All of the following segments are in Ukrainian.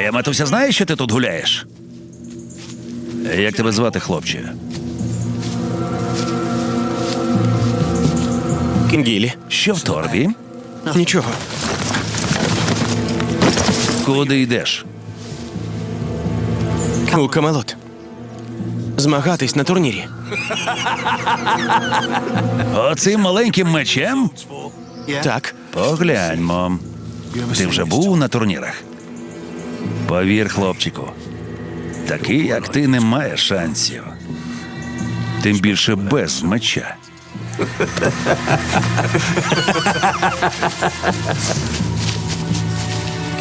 О, я матуся знає, що ти тут гуляєш? Як тебе звати, хлопче? Кінгілі. Що в торбі? Нічого. Куди йдеш? У Камелот. Змагатись на турнірі. Оцим маленьким мечем? Так. Погляньмо. Ти вже був на турнірах? Повір, хлопчику, такий, як ти, не має шансів. Тим більше без меча.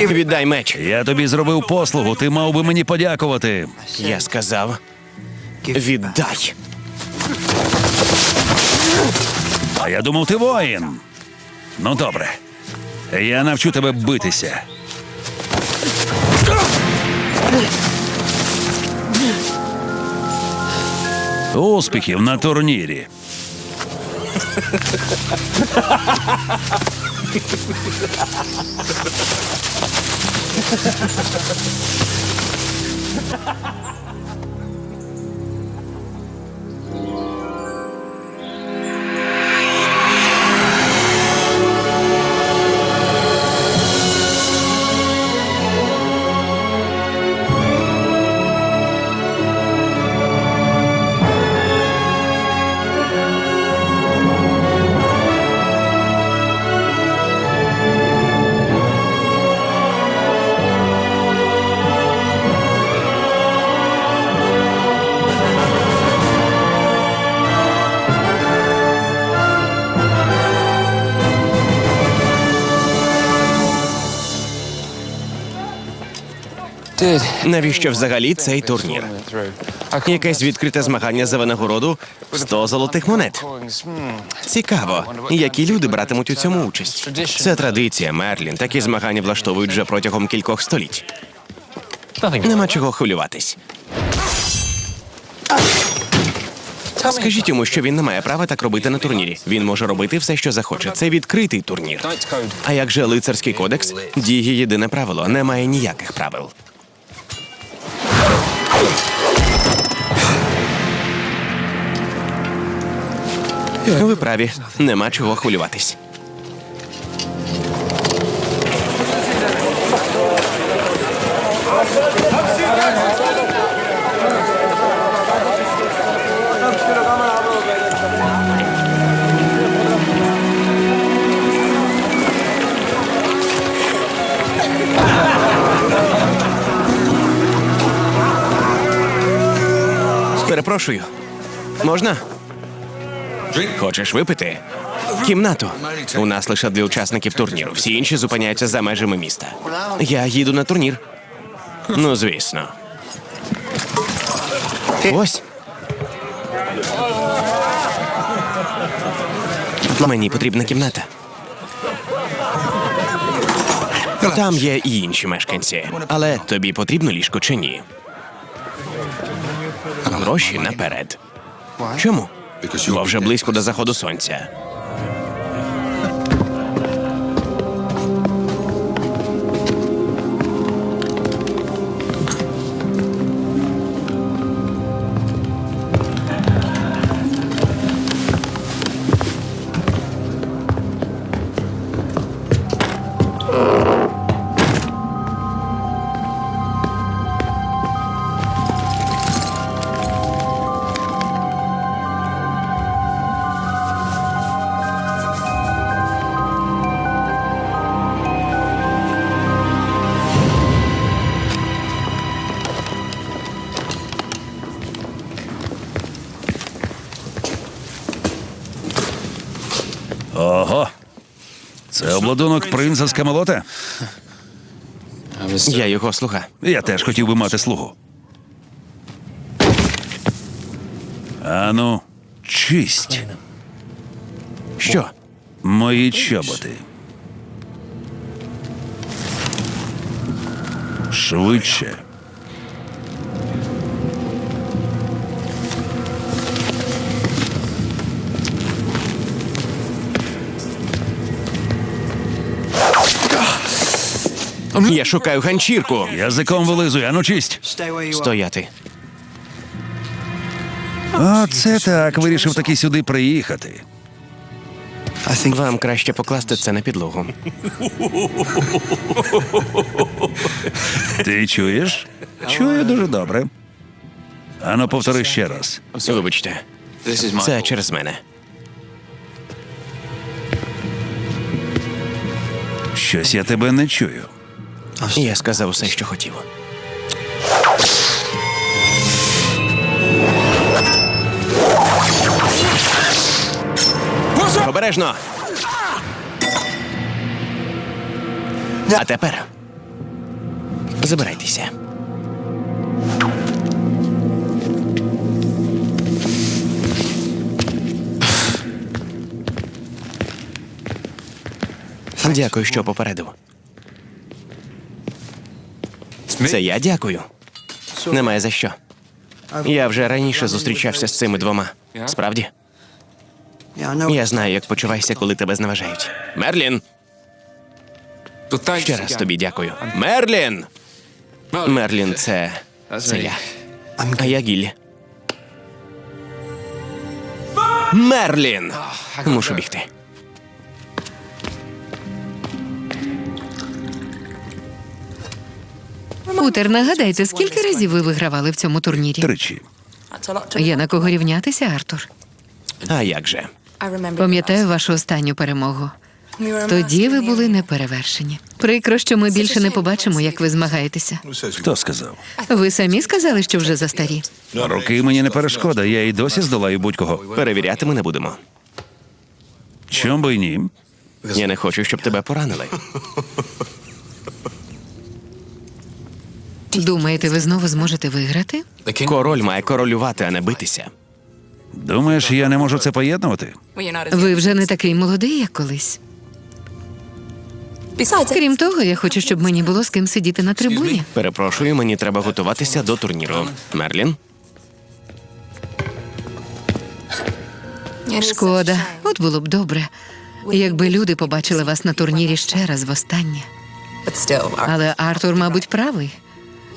Віддай меч. Я тобі зробив послугу, ти мав би мені подякувати. Я сказав. Віддай. А я думав, ти воїн. Ну, добре. Я навчу тебе битися. Успіхів на турнірі. Навіщо взагалі цей турнір? Якесь відкрите змагання за винагороду 100 золотих монет. Цікаво, які люди братимуть у цьому участь. Це традиція, Мерлін. Такі змагання влаштовують вже протягом кількох століть. Нема чого хвилюватись. Скажіть йому, що він не має права так робити на турнірі. Він може робити все, що захоче. Це відкритий турнір. А як же лицарський кодекс? Діє єдине правило: немає ніяких правил. Ви праві, нема чого хвилюватись. Перепрошую. Можна? Хочеш випити? Кімнату. У нас лише для учасників турніру. Всі інші зупиняються за межами міста. Я їду на турнір. Ну, звісно. Ось. Мені потрібна кімната. Там є і інші мешканці. Але тобі потрібно ліжко чи ні? Гроші наперед. Чому? Бо вже близько до заходу сонця. Це обладунок принца з Камелота? Я його слуга. Я теж хотів би мати слугу. Ану, чисть Що? мої чоботи. Швидше. Я шукаю ганчірку. Язиком вилизуй, ану чисть. Стояти. Оце так, вирішив таки сюди приїхати. Вам краще покласти це на підлогу. Ти чуєш? Чую дуже добре. Ану, повтори ще раз. Вибачте, це через мене. Щось я тебе не чую. Я сказав усе, що хотів. Обережно. А тепер забирайтеся. Дякую, що попередив. Це я дякую. Немає за що. Я вже раніше зустрічався з цими двома. Справді? Я знаю, як почуваєшся, коли тебе зневажають. Мерлін! Ще раз тобі дякую. Мерлін! Мерлін, це. це я. А я Гіллі. Мерлін! Мушу бігти. Утер, нагадайте, скільки разів ви вигравали в цьому турнірі? Тричі. Є на кого рівнятися, Артур. А як же? Пам'ятаю вашу останню перемогу. Тоді ви були неперевершені. Прикро, що ми більше не побачимо, як ви змагаєтеся. Хто сказав? Ви самі сказали, що вже застарі. Роки мені не перешкода, я і досі здолаю будь-кого. Перевіряти ми не будемо. Чом би й ні? Я не хочу, щоб тебе поранили. Думаєте, ви знову зможете виграти? Король має королювати, а не битися. Думаєш, я не можу це поєднувати? Ви вже не такий молодий, як колись. Крім того, я хочу, щоб мені було з ким сидіти на трибуні. Перепрошую, мені треба готуватися до турніру. Мерлін? Шкода, от було б добре, якби люди побачили вас на турнірі ще раз востаннє. Але Артур, мабуть, правий.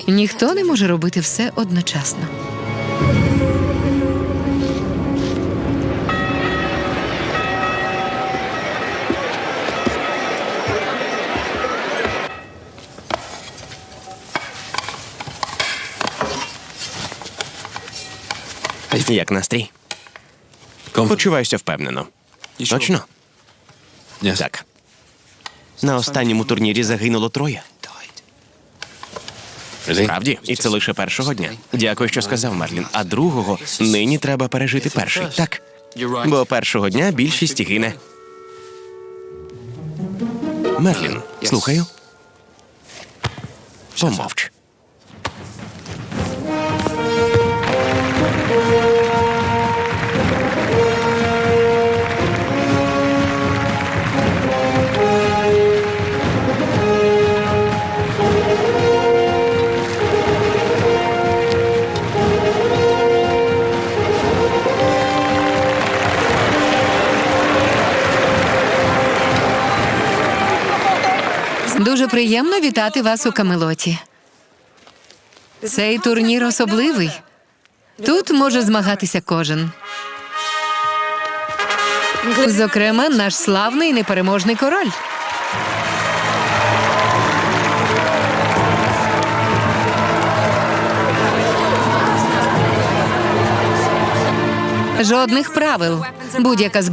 Ніхто не може робити все одночасно. Як настрій? Почуваюся впевнено. Точно? Так. На останньому турнірі загинуло троє. Справді, і це лише першого дня. Дякую, що сказав Мерлін. А другого нині треба пережити перший. Так. Бо першого дня більшість гине. Мерлін, слухаю. Помовч. Дуже приємно вітати вас у Камелоті. Цей турнір особливий. Тут може змагатися кожен. Зокрема, наш славний непереможний король. Жодних правил. Будь-яка зброя.